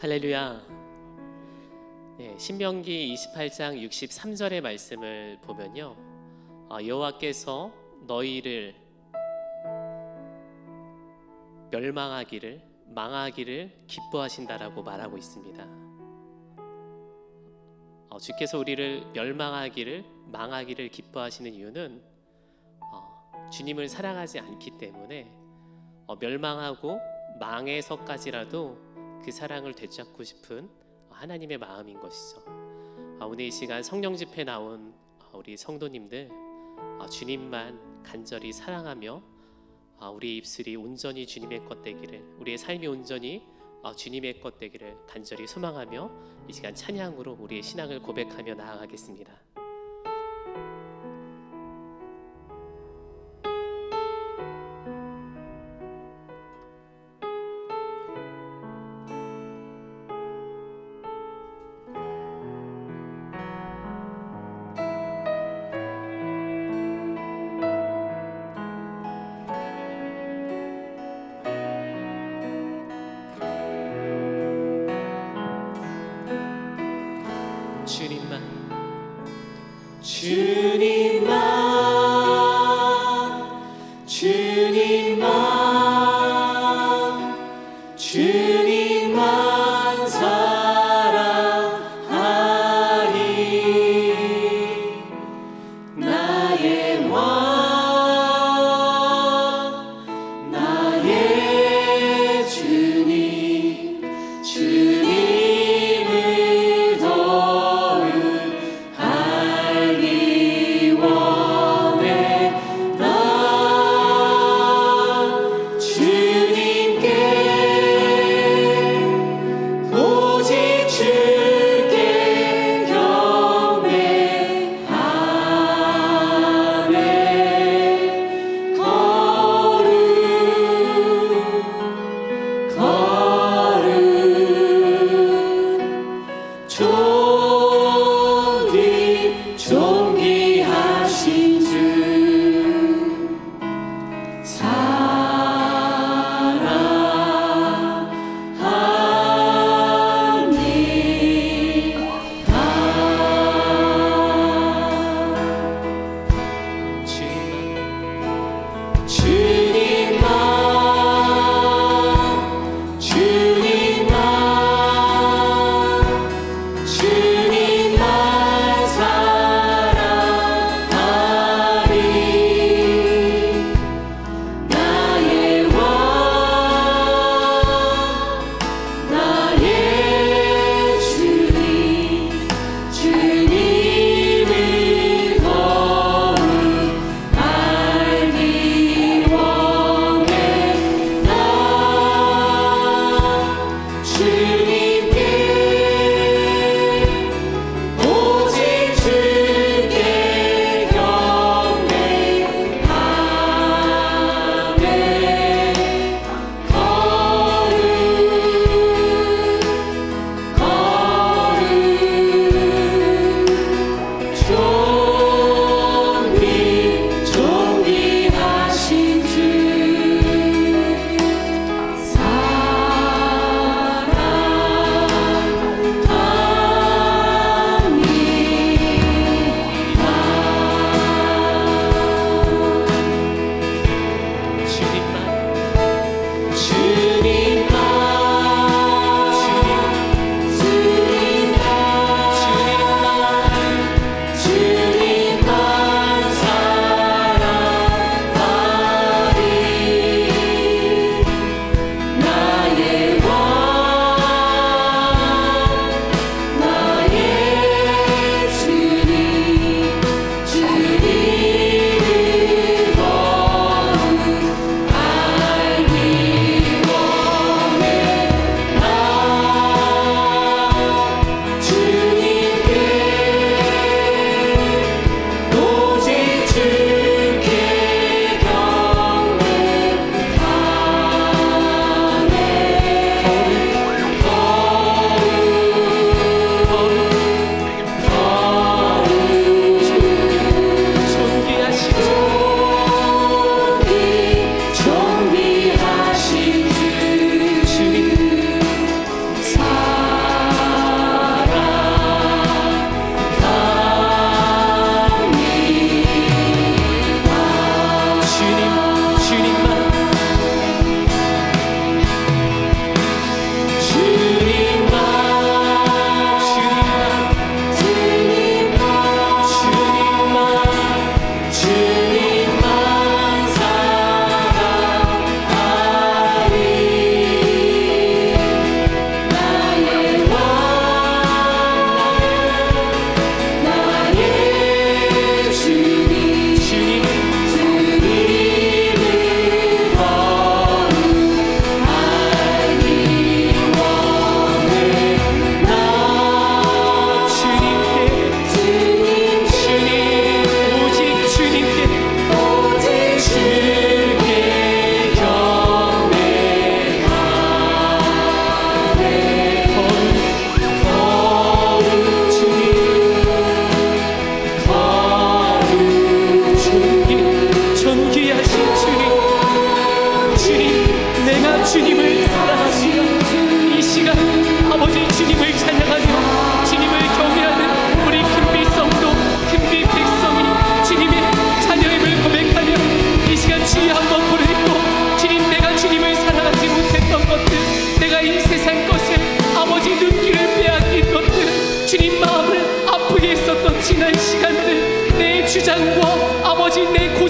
할렐루야. 네, 신명기 28장 63절의 말씀을 보면요. 아, 여호와께서 너희를 멸망하기를 망하기를 기뻐하신다라고 말하고 있습니다. 어, 주께서 우리를 멸망하기를 망하기를 기뻐하시는 이유는 어, 주님을 사랑하지 않기 때문에 어, 멸망하고 망해서까지라도 그 사랑을 되찾고 싶은 하나님의 마음인 것이죠. 아, 오늘 이 시간 성령 집회 나온 아, 우리 성도님들 아, 주님만 간절히 사랑하며 아, 우리 입술이 온전히 주님의 것 되기를 우리의 삶이 온전히 아, 주님의 것 되기를 간절히 소망하며 이 시간 찬양으로 우리의 신앙을 고백하며 나아가겠습니다.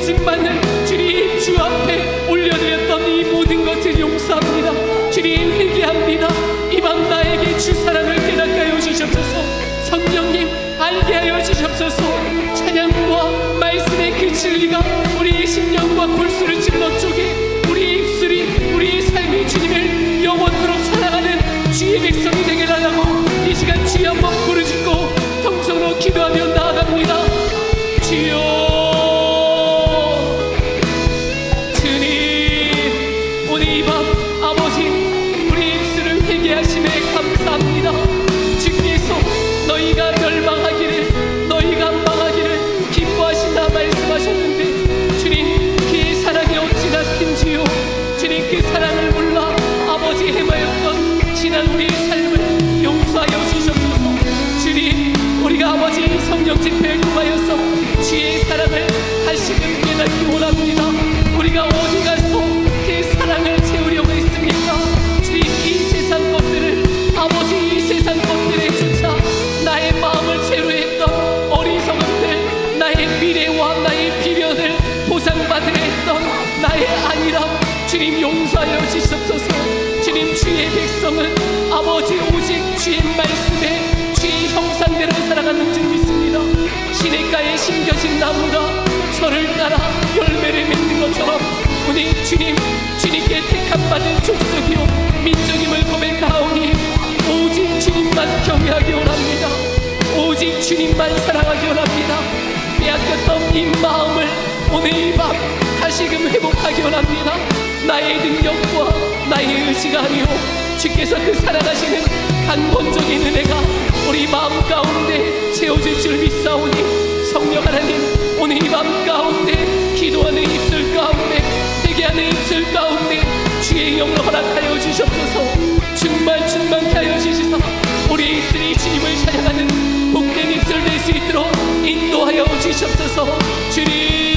sin. 축복된 교회에서 주의 사랑을 다시금 깨닫기 원합니다. 받은 족속이요 민족임을 고백하오니 오직 주님만 경외하기 원합니다. 오직 주님만 사랑하기 원합니다. 빼앗겼던 이 마음을 오늘 이 밤 다시금 회복하기 원합니다. 나의 능력과 나의 의지가 아니오 주께서 그 사랑하시는 강본적인 은혜가 우리 마음 가운데 채워질 줄 믿사오니 성령 하나님 오늘 이 밤 가운데 기도하는 입술 가운데 내게 하는 입술 가운데 주의 영으로 허락하여 주시옵소서. 충만 충만케 하여 주시사. 우리의 입술이 주님을 찬양하는 복된 입술 낼수 있도록 인도하여 주시옵소서. 주님.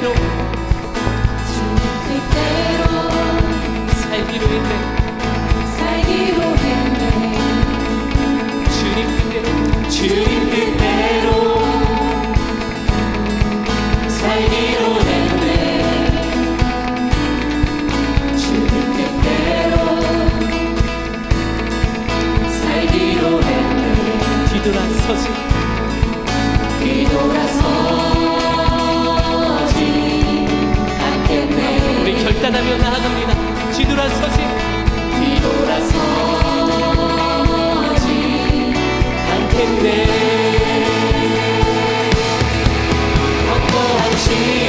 주 어